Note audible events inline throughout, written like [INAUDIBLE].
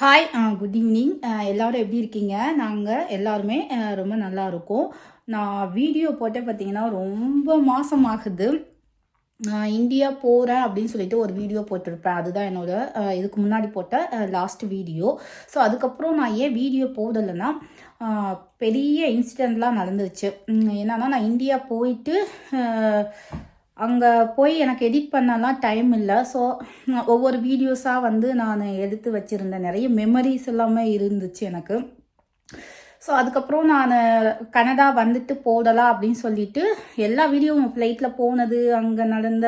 Hi good evening எல்லாரும் எப்படி இருக்கீங்க? நாங்கள் எல்லாருமே uh, ரொம்ப நல்லா இருக்கோம். நான் வீடியோ போட்டே பார்த்தீங்கன்னா ரொம்ப மாதமாகுது நான் இந்தியா போகிறேன் அப்படின்னு சொல்லிட்டு ஒரு வீடியோ போட்டிருப்பேன். அதுதான் என்னோட uh, இதுக்கு முன்னாடி போட்ட லாஸ்ட் வீடியோ ஸோ அதுக்கப்புறம் நான் ஏன் வீடியோ போடலைன்னா uh, பெரிய இன்சிடெண்ட்லாம் நடந்துச்சு. என்னன்னா நான் இந்தியா போயிட்டு அங்கே போய் எனக்கு எடிட் பண்ணலாம் டைம் இல்லை. ஸோ ஒவ்வொரு வீடியோஸாக வந்து நான் எடுத்து வச்சுருந்தேன். நிறைய மெமரிஸ் எல்லாமே இருந்துச்சு எனக்கு. ஸோ அதுக்கப்புறம் நான் கனடா வந்துட்டு போடலாம் அப்படின்னு சொல்லிட்டு எல்லா வீடியோவும் ஃப்ளைட்டில் போனது அங்கே நடந்த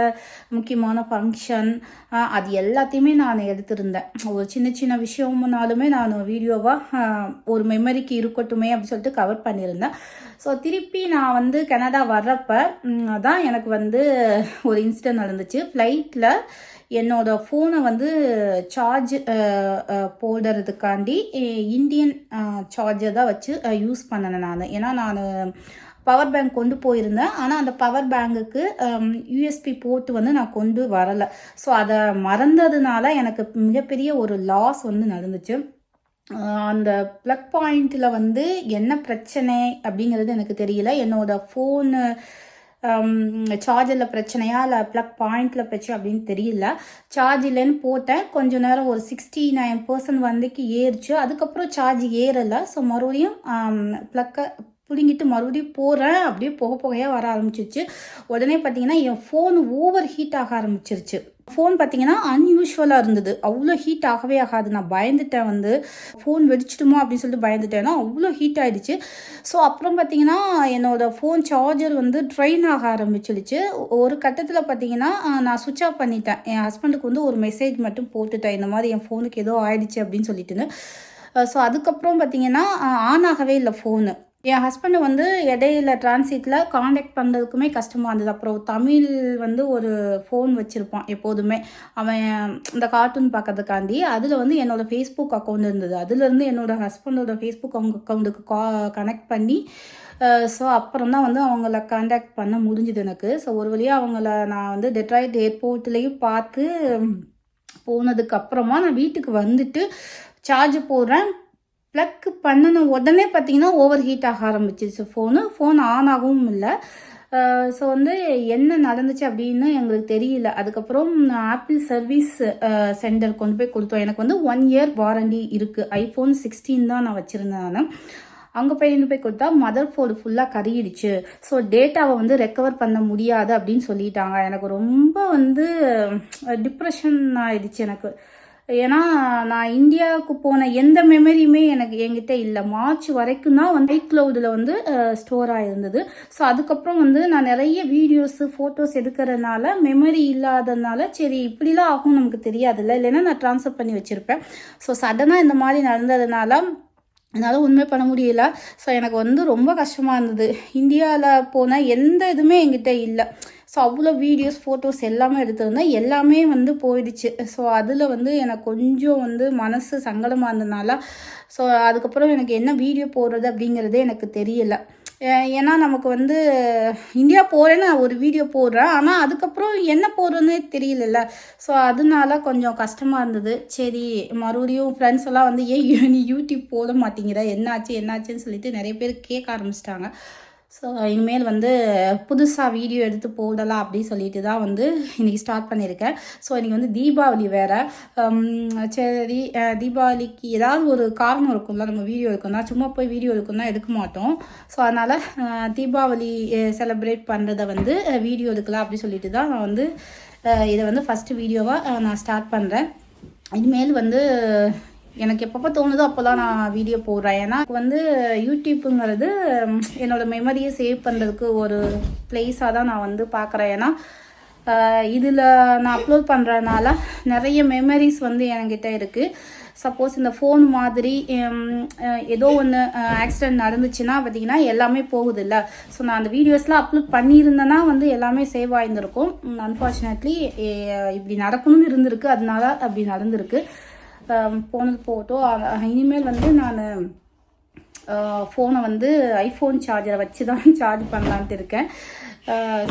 முக்கியமான ஃபங்க்ஷன் அது எல்லாத்தையுமே நான் எடுத்திருந்தேன். ஒரு சின்ன சின்ன விஷயம்னாலுமே நான் வீடியோவாக ஒரு மெமரிக்கு இருக்கட்டுமே அப்படின்னு சொல்லிட்டு கவர் பண்ணியிருந்தேன். ஸோ திருப்பி நான் வந்து கனடா வர்றப்ப தான் எனக்கு வந்து ஒரு இன்சிடென்ட் நடந்துச்சு. ஃப்ளைட்டில் என்னோட ஃபோனை வந்து சார்ஜ் போடுறதுக்காண்டி இந்தியன் சார்ஜர் தான் வச்சு யூஸ் பண்ணினேன் நான். ஏன்னா நான் பவர் பேங்க் கொண்டு போயிருந்தேன். ஆனால் அந்த பவர் பேங்குக்கு யூஎஸ்பி போட்டு வந்து நான் கொண்டு வரலை. ஸோ அதை மறந்ததுனால எனக்கு மிகப்பெரிய ஒரு லாஸ் வந்து நடந்துச்சு. அந்த ப்ளக் பாயிண்ட்டில் வந்து என்ன பிரச்சனை அப்படிங்கிறது எனக்கு தெரியல. என்னோட ஃபோனு சார்ஜரில் பிரச்சனையா இல்லை ப்ளக் பாயிண்டில் பிரச்சனை அப்படின்னு தெரியல. சார்ஜ் இல்லைன்னு போட்டேன். கொஞ்ச நேரம் ஒரு சிக்ஸ்டி நைன் பர்சன்ட் வந்துக்கு ஏறிச்சு. அதுக்கப்புறம் சார்ஜ் ஏறலை. ஸோ மறுபடியும் ப்ளக்கை பிடுங்கிட்டு மறுபடியும் போகிறேன் அப்படியே புகை புகையாக வர ஆரம்பிச்சிருச்சு. உடனே பார்த்தீங்கன்னா என் ஃபோன் ஓவர் ஹீட் ஆக ஆரம்பிச்சிருச்சு. ஃபோன் பார்த்தீங்கன்னா அன்யூஷுவலாக இருந்தது. அவ்வளோ ஹீட் ஆகவே ஆகாது. நான் பயந்துட்டேன் வந்து. ஃபோன் வெடிச்சிடுமோ அப்படின்னு சொல்லிட்டு பயந்துட்டேன்னா அவ்வளோ ஹீட் ஆகிடுச்சு ஸோ அப்புறம் பார்த்தீங்கன்னா என்னோட ஃபோன் சார்ஜர் வந்து ட்ரெயின் ஆக ஆரம்பிச்சிடுச்சு. ஒரு கட்டத்தில் பார்த்தீங்கன்னா நான் சுவிட்ச் ஆஃப் பண்ணிட்டேன். என் ஹஸ்பண்டுக்கு வந்து ஒரு மெசேஜ் மட்டும் போட்டுட்டேன். இந்த மாதிரி என் ஃபோனுக்கு ஏதோ ஆயிடுச்சு அப்படின்னு சொல்லிட்டுன்னு. ஸோ அதுக்கப்புறம் பார்த்தீங்கன்னா ஆன் ஆகவே இல்லை ஃபோனு என் ஹஸ்பண்டை வந்து இடையில டிரான்சிட்டில் காண்டாக்ட் பண்ணுறதுக்குமே கஷ்டமாக இருந்தது. அப்புறம் தமிழ் வந்து ஒரு ஃபோன் வச்சுருப்பான் எப்போதுமே. அவன் இந்த கார்ட்டூன் பார்க்கறதுக்காண்டி. அதில் வந்து என்னோடய ஃபேஸ்புக் அக்கௌண்ட் இருந்தது. அதுலேருந்து என்னோட ஹஸ்பண்டோட ஃபேஸ்புக் அவங்க அக்கௌண்ட்டுக்கு கா கனெக்ட் பண்ணி ஸோ அப்புறம் தான் வந்து அவங்கள காண்டாக்ட் பண்ண முடிஞ்சுது எனக்கு. ஸோ ஒரு வழியாக அவங்கள நான் வந்து டெட்ராய்ட் ஏர்போர்ட்லேயும் பார்த்து போனதுக்கு அப்புறமா நான் வீட்டுக்கு வந்துட்டு சார்ஜ் போடுறேன். ப்ளக் பண்ணின உடனே பார்த்தீங்கன்னா ஓவர் ஹீட் ஆக ஆரம்பிச்சிருச்சு. ஃபோனு ஃபோன் ஆன் ஆகவும் இல்லை. ஸோ வந்து என்ன நடந்துச்சு அப்படின்னு எங்களுக்கு தெரியல. அதுக்கப்புறம் ஆப்பிள் சர்வீஸ் சென்டர் கொண்டு போய் கொடுத்தோம். எனக்கு வந்து ஒன் இயர் வாரண்டி இருக்குது ஐஃபோன் சிக்ஸ்டீன் தான் நான் வச்சுருந்தேன் நான். அங்கே போய் இருந்து போய் கொடுத்தா மதர் ஃபோர்டு ஃபுல்லாக கருகிடுச்சு. ஸோ டேட்டாவை வந்து ரெக்கவர் பண்ண முடியாது அப்படின்னு சொல்லிட்டாங்க. எனக்கு ரொம்ப வந்து டிப்ரெஷன் ஆயிடுச்சு எனக்கு. ஏன்னா நான் இந்தியாவுக்கு போன எந்த மெமரியுமே எனக்கு என்கிட்ட இல்லை. மார்ச் வரைக்கும் தான் வந்து ஐக்ளவுடில் வந்து ஸ்டோர் ஆகிருந்தது ஸோ அதுக்கப்புறம் வந்து நான் நிறைய வீடியோஸு ஃபோட்டோஸ் எடுக்கிறதுனால மெமரி இல்லாததுனால சரி இப்படிலாம் ஆகும் நமக்கு தெரியாதுல்ல. இல்லைன்னா நான் ட்ரான்ஸ்ஃபர் பண்ணி வச்சுருப்பேன். ஸோ சடனாக இந்த மாதிரி நடந்ததுனால என்னால் உண்மை பண்ண முடியல. ஸோ எனக்கு வந்து ரொம்ப கஷ்டமாக இருந்தது. இந்தியாவில் போன எந்த இதுவுமே என்கிட்ட இல்லை. ஸோ அவ்வளோ வீடியோஸ் ஃபோட்டோஸ் எல்லாமே எடுத்திருந்தேன். எல்லாமே வந்து போயிடுச்சு. ஸோ அதில் வந்து எனக்கு கொஞ்சம் வந்து மனசு சங்கடமாக இருந்ததுனால ஸோ அதுக்கப்புறம் எனக்கு என்ன வீடியோ போடுறது அப்படிங்கிறதே எனக்கு தெரியலை. ஏன்னா நமக்கு வந்து இந்தியா போகிறேன்னு நான் ஒரு வீடியோ போடுறேன். ஆனால் அதுக்கப்புறம் என்ன போடுறதுனே தெரியலல்ல. ஸோ அதனால கொஞ்சம் கஷ்டமாக இருந்தது. சரி மறுபடியும் ஃப்ரெண்ட்ஸ் எல்லாம் வந்து ஏன் நீ யூடியூப் போட மாட்டேங்கிற. என்னாச்சு என்னாச்சுன்னு சொல்லிட்டு நிறைய பேர் கேட்க ஆரம்பிச்சிட்டாங்க. ஸோ இனிமேல் வந்து புதுசாக வீடியோ எடுத்து போடலாம் அப்படின்னு சொல்லிட்டு தான் வந்து இன்றைக்கி ஸ்டார்ட் பண்ணியிருக்கேன். ஸோ இன்றைக்கி வந்து தீபாவளி வேறு. சரி தீபாவளிக்கு ஏதாவது ஒரு காரணம் இருக்கும்ல நம்ம வீடியோ எடுக்கணும்னா சும்மா போய் வீடியோ எடுக்கணும்னா எடுக்க மாட்டோம். ஸோ அதனால் தீபாவளி செலிப்ரேட் பண்ணுறதை வந்து வீடியோ எடுக்கலாம் அப்படின்னு சொல்லிட்டு தான் நான் வந்து இதை வந்து ஃபஸ்ட்டு வீடியோவாக நான் ஸ்டார்ட் பண்ணுறேன் இனிமேல் வந்து எனக்கு எப்பப்போ தோணுதோ அப்போல்லாம் நான் வீடியோ போடுறேன். ஏன்னா வந்து யூடியூப்புங்கிறது என்னோட மெமரியை சேவ் பண்ணுறதுக்கு ஒரு பிளேஸாக தான் நான் வந்து பார்க்குறேன். ஏன்னா இதில் நான் அப்லோட் பண்ணுறதுனால நிறைய மெமரிஸ் வந்து என்கிட்ட இருக்குது சப்போஸ் இந்த ஃபோன் மாதிரி ஏதோ ஒன்று ஆக்சிடென்ட் நடந்துச்சுன்னா பார்த்தீங்கன்னா எல்லாமே போகுதுல்ல. ஸோ நான் அந்த வீடியோஸ்லாம் அப்லோட் பண்ணியிருந்தேன்னா வந்து எல்லாமே சேவ் ஆயிருந்திருக்கும். அன்ஃபார்ச்சுனேட்லி இப்படி நடக்கணும்னு இருந்திருக்கு. அதனால அப்படி நடந்திருக்கு. போனது போகட்டும். இனிமேல் வந்து நான் ஃபோனை வந்து ஐஃபோன் சார்ஜரை வச்சு தான் சார்ஜ் பண்ணலான்ட்டு இருக்கேன்.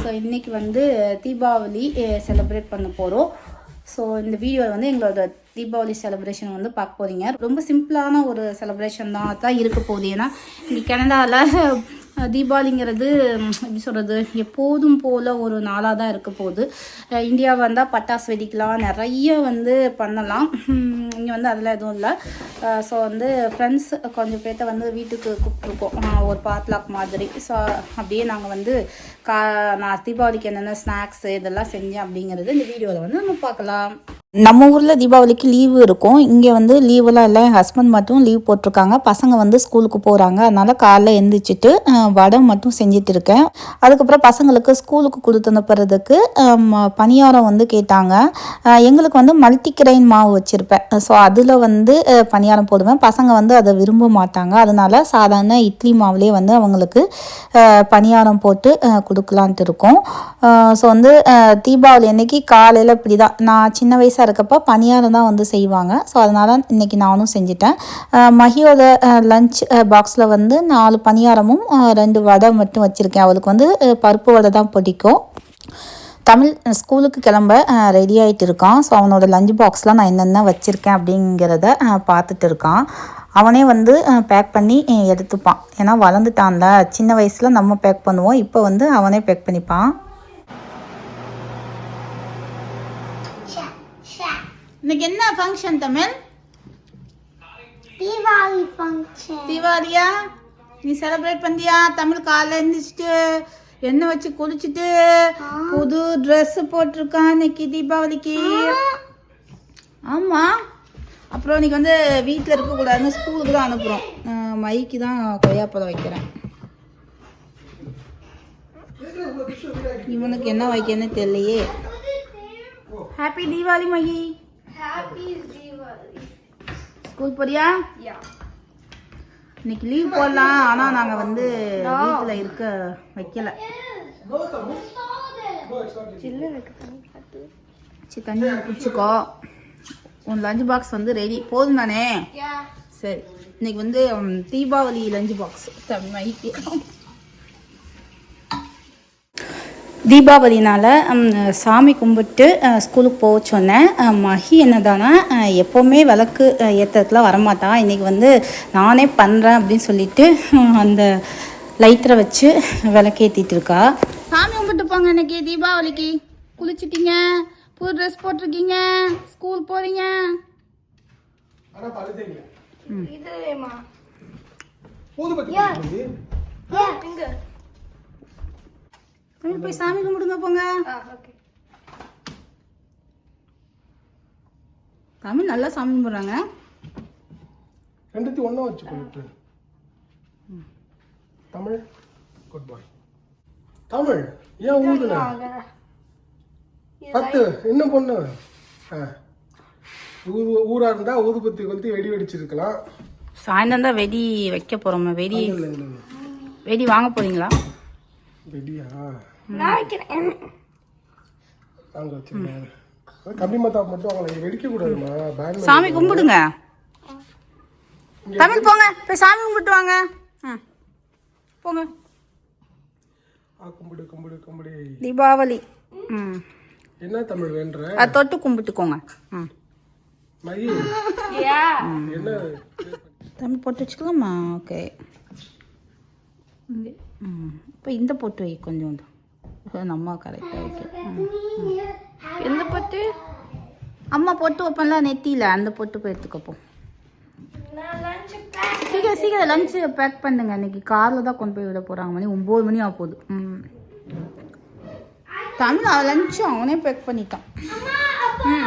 ஸோ இன்றைக்கி வந்து தீபாவளி செலிப்ரேட் பண்ண போகிறோம் ஸோ இந்த வீடியோவில் வந்து எங்களோட தீபாவளி செலிப்ரேஷன் வந்து பார்க்க போகிறீங்க ரொம்ப சிம்பிளான ஒரு செலிப்ரேஷன் தான் தான் இருக்க போகுது. ஏன்னா இங்கே கனடாவில் தீபாவளிங்கிறது எப்படி சொல்கிறது எப்போதும் போல் ஒரு நாளாக தான் இருக்க போகுது. இந்தியா வந்தால் பட்டாசு வெடிக்கலாம் நிறைய வந்து பண்ணலாம். இங்கே வந்து அதெல்லாம் எதுவும் இல்லை. ஸோ வந்து ஃப்ரெண்ட்ஸ் கொஞ்சம் பேர்த்த வந்து வீட்டுக்கு கூப்பிட்ருக்கோம் ஒரு பாத்லாக் மாதிரி. ஸோ அப்படியே நாங்கள் வந்து கா நான் தீபாவளிக்கு என்னென்ன ஸ்நாக்ஸ் இதெல்லாம் செஞ்சேன் அப்படிங்கிறது இந்த வீடியோவில் வந்து நம்ம பார்க்கலாம். நம்ம ஊரில் தீபாவளிக்கு லீவு இருக்கும். இங்கே வந்து லீவெல்லாம் இல்லை. என் ஹஸ்பண்ட் மட்டும் லீவ் போட்டிருக்காங்க. பசங்க வந்து ஸ்கூலுக்கு போகிறாங்க அதனால் காலைல எழுந்திரிச்சிட்டு வடம் வடை மட்டும் செஞ்சுட்டு இருக்கேன். அதுக்கப்புறம் பசங்களுக்கு ஸ்கூலுக்கு கொடுத்து அனுப்புறதுக்கு பணியாரம் வந்து கேட்டாங்க. எங்களுக்கு வந்து மல்டி கிரைன் மாவு வச்சுருப்பேன். ஸோ அதில் வந்து பணியாரம் போடுவேன். பசங்க வந்து அதை விரும்ப மாட்டாங்க. அதனால சாதாரண இட்லி மாவுலேயே வந்து அவங்களுக்கு பணியாரம் போட்டு கொடுக்கலான்ட்டு இருக்கோம். ஸோ வந்து தீபாவளி அன்னைக்கு காலையில் இப்படி தான் நான் சின்ன வயசாக இருக்கப்போ பணியாரம் தான் வந்து செய்வாங்க. ஸோ அதனால் இன்னைக்கு நானும் செஞ்சுட்டேன். மஹியோட லஞ்ச் பாக்ஸில் வந்து நாலு பணியாரமும் ரெண்டு வடை மட்டும் வச்சுருக்கேன். அவளுக்கு வந்து பருப்பு வடை தான் பிடிக்கும். தமிழ் ஸ்கூலுக்கு கிளம்ப ரெடி ஆகிட்டு இருக்கான். ஸோ அவனோட லஞ்ச் பாக்ஸ்லாம் நான் என்னென்ன வச்சுருக்கேன் அப்படிங்கிறத பார்த்துட்டு இருக்கான். அவனே வந்து பேக் பண்ணி எடுத்துப்பான். ஏன்னா வளர்ந்துட்டான்ல. சின்ன வயசில் நம்ம பேக் பண்ணுவோம். இப்போ வந்து அவனே பேக் பண்ணிப்பான். இன்னைக்கு என்ன ஃபங்க்ஷன் தமிழ்? தீபாவளி ஃபங்க்ஷன் தீபாவளியா? நீ செலிப்ரேட் பண்ணியா தமிழ் காலைல எழுந்திரிச்சிட்டு எண்ணெய் வச்சு குளிச்சுட்டு புது Dress போட்டிருக்கான் இன்னைக்கு தீபாவளிக்கு. ஆமா. அப்புறம் இன்னைக்கு வந்து வீட்டில் இருக்கக்கூடாதுன்னு ஸ்கூலுக்கு தான் அனுப்புகிறோம் மைக்கு தான் கொய்யாப்பழம் வைக்கிறேன். இவனுக்கு என்ன வைக்கன்னு தெரியலையே. ஹாப்பி தீபாவளி மகி. ஸ்கூல் போறியா? இன்னைக்கு லீவ் போடலாம். ஆனா நாங்க வந்து வீட்டுல இருக்க வைக்கல. சரி தண்ணி குடிச்சுக்கோ. உன் லஞ்ச் பாக்ஸ் வந்து ரெடி போதும் தானே? சரி. இன்னைக்கு வந்து தீபாவளி லஞ்ச் பாக்ஸ் மைக்கு தீபாவளினால சாமி கும்பிட்டு ஸ்கூலுக்கு போக சொன்னேன் மஹி என்னதானா எப்போவுமே விளக்கு அஹ், ஏத்துறதுக்குலாம் வரமாட்டான் இன்னைக்கு வந்து நானே பண்ணுறேன் அப்படின்னு சொல்லிட்டு அந்த லைட்டரை வச்சு விளக்கேற்றிட்டு இருக்கா. சாமி கும்பிட்டு போங்க இன்னைக்கு தீபாவளிக்கு. குளிச்சிட்டீங்க புது ட்ரெஸ் போட்டிருக்கீங்க ஸ்கூல் போகிறீங்க இதுமா ஊதுபத்தி யா போடுறது. யா இங்க தமிழ் போய் சாமி கும்பிடுங்க போங்க. ஆ ஓகே. தமிழ் நல்லா சாமி கும்பிட்றாங்க. ரெண்டுத்தையும் ஒண்ணா வச்சு கொண்டு தமிழ் குட் பாய் தமிழ் ஏன் ஊதுன? பத்து இன்னும் பொண்ணு? ஆ. ஊ- ஊரா இருந்தா ஊதுபத்தி கொளுத்தி வெடி வெடிச்சிருக்கலாம். சாயந்தரம் தான் வெடி வைக்க போகிறோம் வெடி. வெடி வாங்க போறீங்களா? வெடியா? நான் வைக்கிறேன் நாங்க வச்சிருக்கேன் கம்மி மத்தா மட்டும் அவங்களை வெடிக்க கூடாதுமா சாமி கும்பிடுங்க. தமிழ் போங்க. போய் சாமி கும்பிட்டு வாங்க. ஆ போங்க. ஆ கும்பிடு கும்பிடு கும்பிடு. தீபாவளி. ம். என்ன தமிழ் வேண்ட அது தொட்டு கும்பிட்டுக்கோங்க. ம் மகி. என்ன? தமிழ் போட்டு வச்சுக்கலாமா? ஓகே. இங்கே. ம். இப்போ இந்த போட்டு வை கொஞ்சோண்டு. நம்ம கரெக்டாக வைக்க எந்த பட்டு? அம்மா பொட்டு வைப்பேன்ல நெத்தியில். அந்த பொட்டு போய் எடுத்துக்கப்போ நான் லஞ்ச் பேக் சீக்கிரம் சீக்கிரம் லஞ்சு பேக் பண்ணுங்க. இன்னைக்கு காரில் தான் கொண்டு போய் விட போகிறாங்க மணி ஒம்பது மணி ஆக போகுது ம். தமிழ் அவன் லஞ்சும் அவனே பேக் பண்ணிட்டான். அப்பா.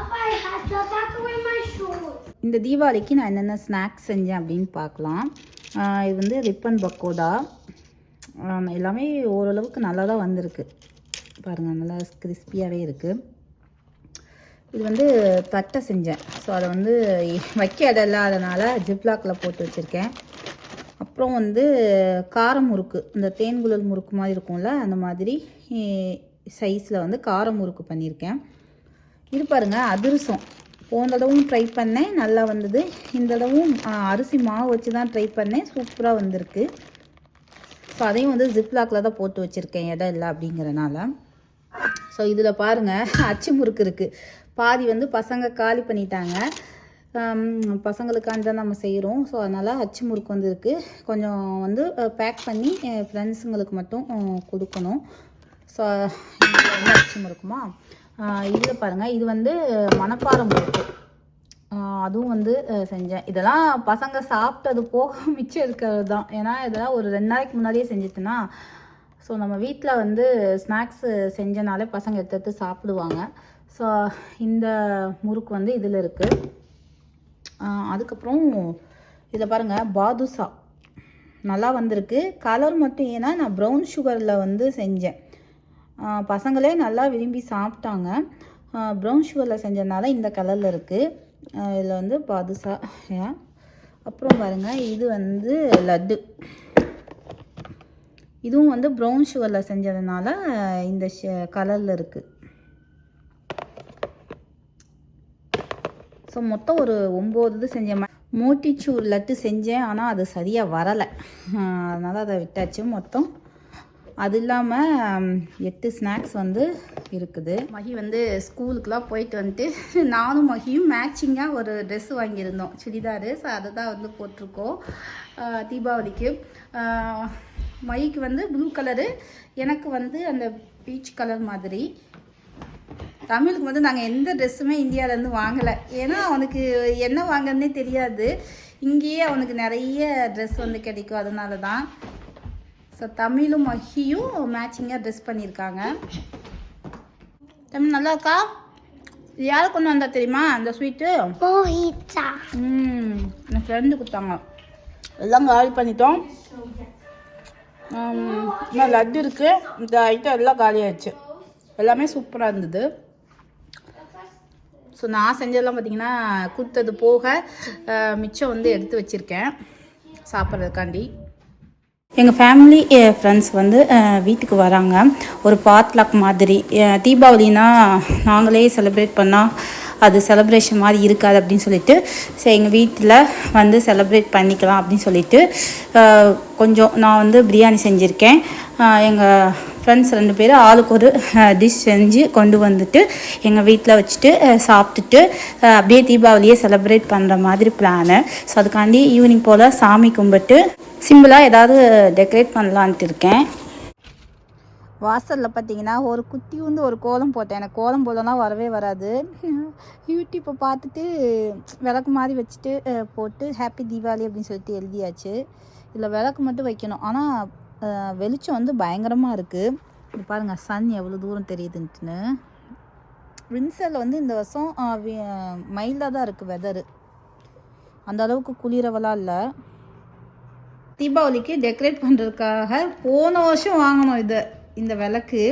அப்பா I had to pack away my shoes. இந்த தீபாவளிக்கு நான் என்னென்ன ஸ்நாக்ஸ் செஞ்சேன் அப்படின்னு பார்க்கலாம். இது வந்து ரிப்பன் பக்கோடா எல்லாமே ஓரளவுக்கு நல்லா தான் வந்திருக்கு. பாருங்கள் நல்லா கிறிஸ்பியாகவே இருக்குது இது வந்து தட்டை செஞ்சேன். ஸோ அதை வந்து வைக்க இடம் இல்லாதனால ஜிப்லாக்கில் போட்டு வச்சுருக்கேன். அப்புறம் வந்து கார முறுக்கு இந்த தேன்குழல் முறுக்கு மாதிரி இருக்கும்ல அந்த மாதிரி சைஸில் வந்து கார முறுக்கு பண்ணியிருக்கேன். இது பாருங்கள் அதிரசம். போன தடவும் ட்ரை பண்ணேன் நல்லா வந்தது. இந்த தடவும் அரிசி மாவு வச்சு தான் ட்ரை பண்ணேன். சூப்பராக வந்திருக்கு. ஸோ அதையும் வந்து ஜிப்லாக்கில் தான் போட்டு வச்சுருக்கேன் இடம் இல்லை அப்படிங்கிறனால. ஸோ இதில் பாருங்கள் அச்சு முறுக்கு இருக்குது பாதி வந்து பசங்க காலி பண்ணிட்டாங்க. ஆம், பசங்களுக்காண்டி தான் நம்ம செய்கிறோம் ஸோ அதனால் அச்சு முறுக்கு வந்து இருக்குது கொஞ்சம் வந்து பேக் பண்ணி ஃப்ரெண்ட்ஸுங்களுக்கு மட்டும் கொடுக்கணும். ஸோ அச்சு முறுக்குமா? இதில் பாருங்கள் இது வந்து மணப்பாறை முறுக்கு. அதுவும் வந்து செஞ்சேன். இதெல்லாம் பசங்க சாப்பிட்டது போக [LAUGHS] மிச்சம் இருக்கிறது தான் ஏன்னா இதெல்லாம் ஒரு ரெண்டு நாளைக்கு முன்னாடியே செஞ்சிட்டுனா ஸோ நம்ம வீட்டில் வந்து ஸ்நாக்ஸு செஞ்சனாலே பசங்க எடுத்து எடுத்து சாப்பிடுவாங்க. ஸோ இந்த முறுக்கு வந்து இதில் இருக்குது அதுக்கப்புறம் இதை பாருங்கள் பாதுஷா. நல்லா வந்திருக்கு. கலர் மட்டும் ஏன்னா நான் ப்ரௌன் சுகரில் வந்து செஞ்சேன். பசங்களே நல்லா விரும்பி சாப்பிட்டாங்க. ப்ரௌன் சுகரில் செஞ்சதுனால இந்த கலரில் இருக்குது இதில் வந்து பாதுஷா அப்புறம் பாருங்கள் இது வந்து லட்டு. இதுவும் வந்து ப்ரௌன் சுகரில் செஞ்சதுனால இந்த கலரில் இருக்குது ஸோ மொத்தம் ஒரு ஒம்பது இது செஞ்சேன் மோட்டிச்சூர் லட்டு செஞ்சேன் ஆனால் அது சரியாக வரலை. அதனால் அதை விட்டாச்சு மொத்தம். அது இல்லாமல் எட்டு ஸ்நாக்ஸ் வந்து இருக்குது. மகி வந்து ஸ்கூலுக்குலாம் போயிட்டு வந்துட்டு நானும் மகியும் மேட்சிங்காக ஒரு ட்ரெஸ் வாங்கியிருந்தோம். சுடிதாரு. ஸோ அதை தான் வந்து போட்டிருக்கோம். தீபாவளிக்கு. மகிக்கு வந்து ப்ளூ கலரு எனக்கு வந்து அந்த பீச் கலர் மாதிரி. தமிழுக்கு வந்து நாங்கள் எந்த ட்ரெஸ்ஸுமே இந்தியாவிலேருந்து வாங்கலை. ஏன்னா அவனுக்கு என்ன வாங்கன்னே தெரியாது. இங்கேயே அவனுக்கு நிறைய ட்ரெஸ் வந்து கிடைக்கும். அதனால தான் ஸோ தமிழும் மஹியும் மேட்சிங்காக ட்ரெஸ் பண்ணியிருக்காங்க. தமிழ் நல்லா இருக்கா யாரை கொண்டு வந்தா தெரியுமா அந்த ஸ்வீட்டு. ம் என் ஃப்ரெண்டு கொடுத்தாங்க. எல்லாம் காலி பண்ணிட்டோம். இன்னும் லட்டு இருக்குது இந்த ஐட்டம் எல்லாம் காலி ஆயிடுச்சு எல்லாமே சூப்பராக இருந்தது. ஸோ நான் செஞ்சதெல்லாம் பார்த்தீங்கன்னா கொடுத்தது போக மிச்சம் வந்து எடுத்து வச்சுருக்கேன். சாப்பிட்றதுக்காண்டி. எங்கள் ஃபேமிலி ஃப்ரெண்ட்ஸ் வந்து வீட்டுக்கு வராங்க. ஒரு பாத்லாக் மாதிரி. தீபாவளினால் தீபாவளினா நாங்களே செலிப்ரேட் பண்ணால் அது செலப்ரேஷன் மாதிரி இருக்காது அப்படின்னு சொல்லிட்டு சரி எங்கள் வீட்டில் வந்து செலப்ரேட் பண்ணிக்கலாம் அப்படின்னு சொல்லிட்டு கொஞ்சம் நான் வந்து பிரியாணி செஞ்சுருக்கேன். எங்கள் ஃப்ரெண்ட்ஸ் ரெண்டு பேரும் ஆளுக்கு ஒரு டிஷ் செஞ்சு கொண்டு வந்துட்டு எங்கள் வீட்டில் வச்சுட்டு சாப்பிட்டுட்டு அப்படியே தீபாவளியை செலிப்ரேட் பண்ணுற மாதிரி பிளானு ஸோ அதுக்காண்டி ஈவினிங் போல் சாமி கும்பிட்டு சிம்பிளாக ஏதாவது டெக்கரேட் பண்ணலான்ட்டு இருக்கேன். வாசலில் பார்த்தீங்கன்னா ஒரு குத்தி வந்து ஒரு கோலம் போட்டேன். எனக்கு கோலம் போலலாம் வரவே வராது. யூடியூப்பை பார்த்துட்டு விளக்கு மாதிரி வச்சுட்டு போட்டு ஹாப்பி தீபாவளி அப்படின்னு சொல்லிட்டு எழுதியாச்சு. இதில் விளக்கு மட்டும் வைக்கணும். ஆனால் வெளிச்சம் வந்து பயங்கரமாக இருக்குது இது பாருங்கள் சன் எவ்வளோ தூரம் தெரியுதுன்ட்டுன்னு. வின்சரில் வந்து இந்த வருஷம் மைல்டாக தான் இருக்குது வெதரு அந்த அளவுக்கு குளிரவெல்லாம் இல்லை. தீபாவளிக்கு டெக்கரேட் பண்ணுறதுக்காக போன வருஷம் வாங்கினோம் இதை இந்த விளக்கு.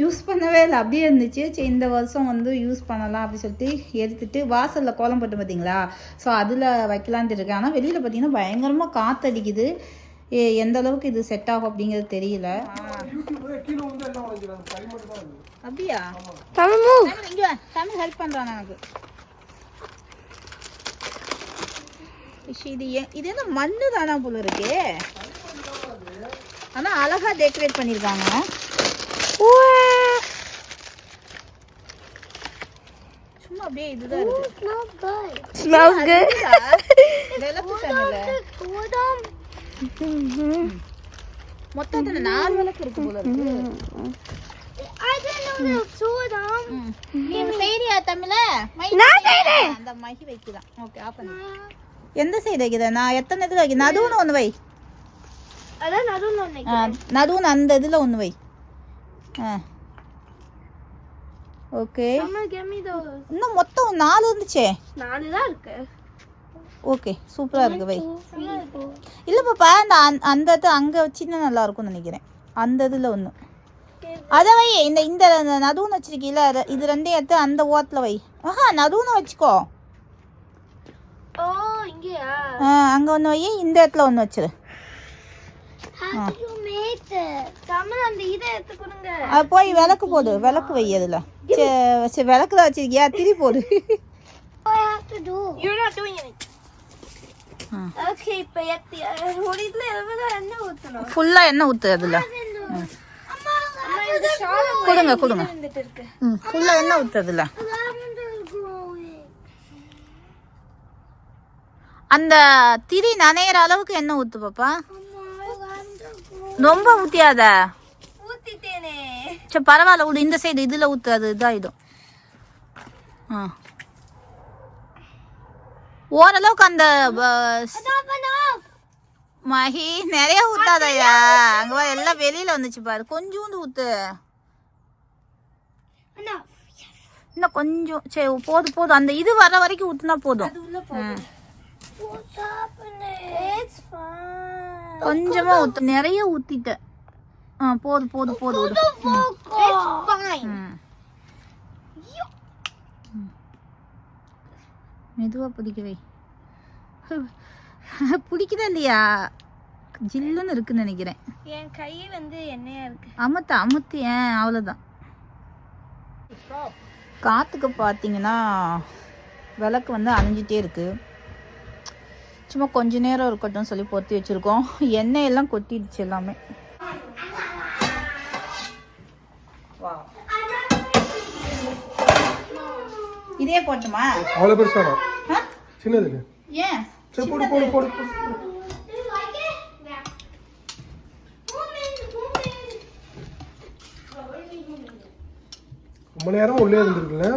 யூஸ் பண்ணவே இல்லை அப்படியே இருந்துச்சு. சரி இந்த வருஷம் வந்து யூஸ் பண்ணலாம் அப்படின்னு சொல்லிட்டு எடுத்துட்டு வாசலில் கோலம் போட்டு பார்த்தீங்களா ஸோ அதில் வைக்கலான்ட்டு இருக்கேன். ஆனால் வெளியில் பார்த்தீங்கன்னா பயங்கரமாக காற்றடிக்குது எந்த அளவுக்கு இது செட் ஆகும் அப்படிங்கிறது தெரியல. அப்படியா? இங்கே. தமிழ் ஹெல்ப் பண்ணுறான் எனக்கு இது ஏ- இது என்ன மண்ணு தானா போல இருக்கே? ஆனால் அழகா டெக்கரேட் பண்ணியிருக்காங்க சும்மா அப்படியே இதுதான் இருக்கு. Smells good. Smells good. விளக்கு தானேல. Hold on. மொத்தம் எத்தனை? நாலு விளக்கு இருக்கு போல இருக்கு I didn't know there was two of them. ம். நீ செய்யறியா தமிழ நான் செய்றேன். அந்த மகி வைக்கலாம் ஓகே ஆஃப் பண்ணு எந்த சைடு வைக்கிற நான் எத்தனை இடத்துல வைக்கிறேன் நடுவுன்னு ஒன்று வை நடுவுன்னு அந்த இதில் ஒன்று வை ஆ ஓகே. இன்னும் மொத்தம் நாலு இருந்துச்சே நாலு தான் இருக்கு ஓகே சூப்பராக இருக்கு வை. இல்லை பாப்பா அந்த அந்த- இது அங்கே வச்சிருந்தா நல்லா இருக்கும்னு நினைக்கிறேன். அந்த இதில் ஒன்று அதை வை இந்த இந்த நடுவுன்னு வச்சிருக்கீல இது ரெண்டையும் எடுத்து அந்த ஓரத்தில் வை. ஆஹா நடுவுன்னு வச்சுக்கோ. ஓ இங்கேயா? அங்கே ஒன்று வை இந்த இடத்துல ஒன்று வச்சிரு. போய் விளக்கு போடு விளக்கு வை அதில். சரி விளக்கு தான் வச்சிருக்கியா திரி போடு? You're not doing anything. எவ்வளோ எண்ணெய் எண்ணெய் ஊற்று அதில் கொடுங்க கொடுங்க ம் ஊற்றுறதுல Lavender is growing. அந்த திரி நனையிற அளவுக்கு என்ன ஊத்து பாப்பா. ரொம்ப ஊத்தியாத ஊத்திட்டேனே சரி பரவாயில்ல விடு இந்த சைடு இதுல ஊத்து அது இதாயிடும் ஆ ஓரளவுக்கு அந்த. மகி நிறைய ஊத்தாதயா அங்க எல்லாம் வெளியில வந்துச்சு பாரு. கொஞ்சோண்டு ஊத்து. இன்னும் கொஞ்சம் சரி போதும் போதும் அந்த இது வர வரைக்கும் ஊத்துனா போதும். கொஞ்சமா ஊத்து. நிறைய ஊத்திட்ட. போதும் போதும் போதும் விடு. It's fine. ம். ம். மெதுவா பிடிக்க வை. [LAUGHS] பிடிக்குதா இல்லையா? ஜில்லுன்னு இருக்குன்னு நினைக்கிறேன். என் கை வந்து எண்ணெயா இருக்கு? அமுத்த அமுத்தி ஏன்? அவ்வளோதான் காற்றுக்கு பார்த்தீங்கன்னா விளக்கு வந்து அணைஞ்சிட்டே இருக்கு. சும்மா கொஞ்ச நேரம் இருக்கட்டும் சொல்லி பொத்தி வச்சுருக்கோம். எண்ணெய் எல்லாம் கொட்டிடுச்சு எல்லாமே. இதே போட்டுமா? அவ்வளோ பெருசாடா ஆ? சின்னது ஏன் சரி போடு போடு போடு woman. ரொம்ப நேரமா உள்ளே இருந்திருக்குல்ல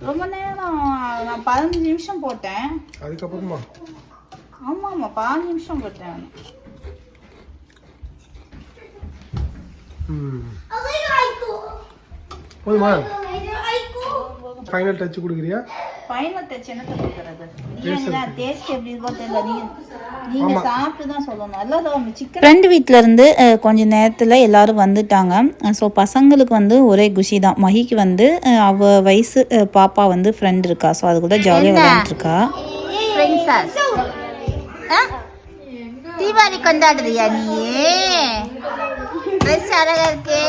ரொம்ப நேரம் நான் பதினஞ்சு நிமிஷம் போட்டேன். அதுக்கப்புறமா? ஆமாம் ஆமாம் பதினஞ்சு நிமிஷம் போட்டேன். போதுமா. ஃபைனல் டச் கொடுக்குறியா? ஃபைனல் டச் என்ன கொடுக்குறது நீங்க டேஸ்ட் எப்படி இருக்கோ தெரியல. நீங்க நீங்க சாப்பிட்டு தான் சொல்லணும். எல்லாம் சிக்கன் ஃப்ரெண்டு வீட்டில் இருந்து அஹ், கொஞ்ச நேரத்தில் எல்லாரும் வந்துட்டாங்க. ஸோ பசங்களுக்கு வந்து ஒரே குஷி தான். மகிக்கு வந்து அவ வயசு பாப்பா வந்து ஃப்ரெண்ட் இருக்கா. ஸோ அது கூட ஜாலியாக விளையாண்டுருக்கா. தீபாவளி கொண்டாடுறியா நீ? ட்ரெஸ் அழகா இருக்கு?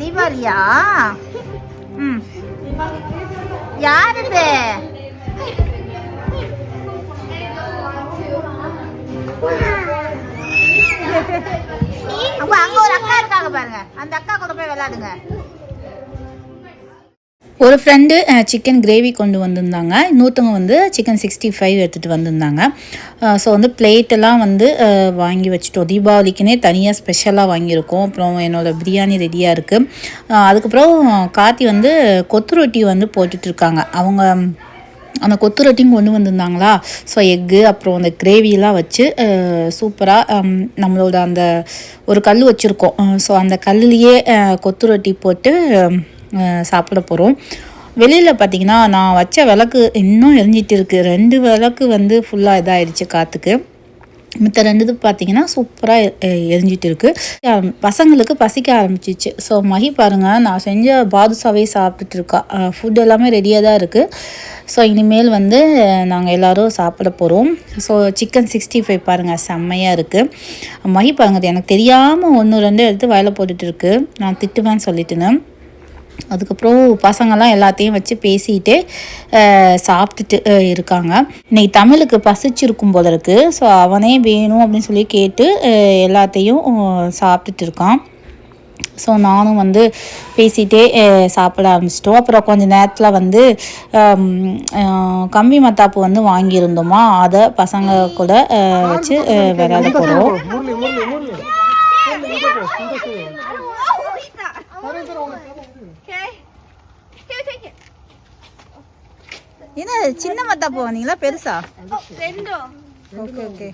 தீபாவளியா? ம். யார் இது அங்க ஒரு அக்கா இருக்காங்க பாருங்க. அந்த அக்கா கூட போய் விளையாடுங்க. ஒரு ஃப்ரெண்டு சிக்கன் கிரேவி கொண்டு வந்திருந்தாங்க. இன்னொருத்தவங்க வந்து சிக்கன் சிக்ஸ்டி ஃபைவ் எடுத்துகிட்டு வந்திருந்தாங்க ஸோ வந்து பிளேட்டெல்லாம் வந்து வாங்கி வச்சுட்டோம். தீபாவளிக்குனே தனியாக ஸ்பெஷலாக வாங்கியிருக்கோம். அப்புறம் என்னோடய பிரியாணி ரெடியாக இருக்குது அதுக்கப்புறம் கார்த்தி வந்து கொத்து ரொட்டி வந்து போட்டுட்ருக்காங்க அவங்க அந்த கொத்து ரொட்டியும் கொண்டு வந்திருந்தாங்களா? ஸோ எக்கு அப்புறம் அந்த கிரேவிலாம் வச்சு சூப்பராக நம்மளோட அந்த ஒரு கல் வச்சுருக்கோம். ஸோ அந்த கல்லுலேயே கொத்து ரொட்டி போட்டு சாப்பிட போகிறோம் வெளியில் பார்த்தீங்கன்னா நான் வச்ச விளக்கு இன்னும் எரிஞ்சிட்டு இருக்கு. ரெண்டு விளக்கு வந்து ஃபுல்லாக இதாகிடுச்சு காற்றுக்கு மித்த ரெண்டு இது பார்த்தீங்கன்னா சூப்பராக எரிஞ்சிட்டு இருக்குது பசங்களுக்கு பசிக்க ஆரம்பிச்சிச்சு. ஸோ மகி பாருங்க நான் செஞ்ச பாதுஷாவே சாப்பிட்டுட்டு இருக்கா. ஃபுட் எல்லாமே ரெடியாக தான் இருக்குது ஸோ இனிமேல் வந்து நாங்கள் எல்லோரும் சாப்பிட போகிறோம் ஸோ சிக்கன் சிக்ஸ்டி ஃபைவ் பாருங்கள் செம்மையாக இருக்குது மகி பாருங்கள் எனக்கு தெரியாமல் ஒன்று ரெண்டு எடுத்து வயலை போட்டுட்டு இருக்கு. நான் திட்டுவேன்னு சொல்லிட்டுன்னு. அதுக்கப்புறம் பசங்கள்லாம் எல்லாத்தையும் வச்சு பேசிட்டு சாப்பிட்டுட்டு இருக்காங்க. இன்னைக்கு தமிழுக்கு பசிச்சிருக்கும் போல இருக்கு. ஸோ அவனே வேணும் அப்படின்னு சொல்லி கேட்டு எல்லாத்தையும் சாப்பிட்டுட்டு இருக்கான். ஸோ நானும் வந்து பேசிகிட்டே சாப்பிட ஆரம்பிச்சிட்டோம். அப்புறம் கொஞ்ச நேரத்தில் வந்து கம்பி மத்தாப்பு வந்து வாங்கியிருந்தோமா? அதை பசங்க கூட வச்சு விளையாட போகிறோம் ஊர்லி ஊர்லி ஊர்லி Okay. Here, take it. என்ன சின்ன மத்தாப்பு வாங்கினீங்களா பெருசா Oh, ரெண்டோ ஓகே ஓகே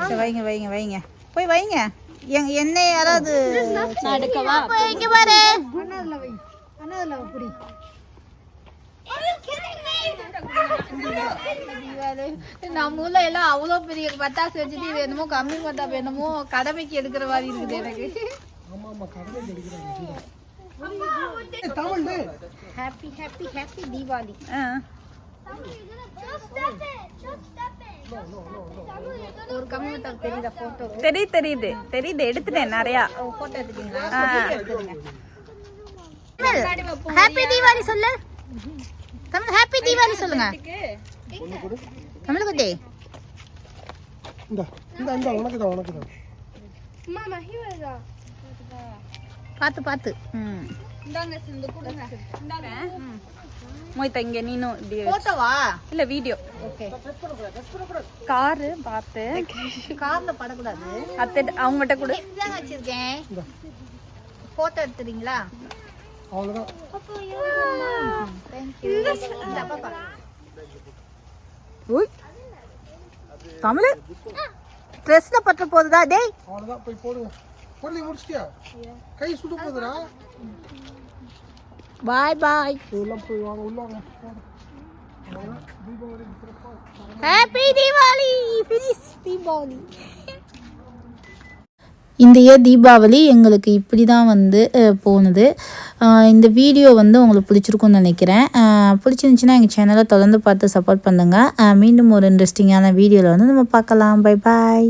சரி வைங்க வைங்க வைங்க போய் வைங்க என் என்னை யாராவது அப்ப இங்க பாரு kidding me? நம்ம ஊர்ல எல்லாம் அவ்வளோ பெரிய பட்டாசு வச்சுட்டு என்னமோ கம்மி பட்டாப்பு என்னமோ கடமைக்கு எடுக்கிற மாதிரி இருக்குது எனக்கு happy happy happy Deepavali Just step it. Just step it. ஒரு கம்மி பட்டாப்பு தெரியுதா போட்டோ தெரியுது தெரியுது. தெரியுது எடுத்துட்டேன் நிறையா. ஹாப்பி தீபாவளி சொல்லு. தமிழ் ஹாப்பி தீபாவளி சொல்லுங்க. தமிழ் குட்டி இந்த இந்த இந்த உனக்கு தான் உனக்கு தான் we go. பார்த்து பார்த்து ம். மோய்தா இங்க நீனும் இப்படி போட்டோவா? இல்ல வீடியோ. ஓகே. காரு பார்த்து கார்ல படக்கூடாது. அத்தை அவங்ககிட்ட கூட. வச்சிருக்கேன்? போட்டோ எடுத்துறீங்களா இந்த பாப்பா. உய் தமிழ். ட்ரெஸ்ல பற்ற போகுதா டேய். போய் போடுங்க போடலி முடிச்சிட்டியா? கை சுடு போகுதுடா பாய் பாய் இதெல்லாம் போய் வாங்க உள்ள வாங்க. ஹாப்பி தீபாவளி ஃபினிஷ் தீபாவளி இந்த இயர் தீபாவளி எங்களுக்கு இப்படி தான் வந்து போனது. இந்த வீடியோ வந்து உங்களுக்கு பிடிச்சிருக்கும்னு நினைக்கிறேன். பிடிச்சிருந்துச்சுன்னா எங்கள் சேனலை தொடர்ந்து பார்த்து சப்போர்ட் பண்ணுங்கள் மீண்டும் ஒரு இன்ட்ரெஸ்டிங்கான வீடியோவில் வந்து நம்ம பார்க்கலாம். Bye bye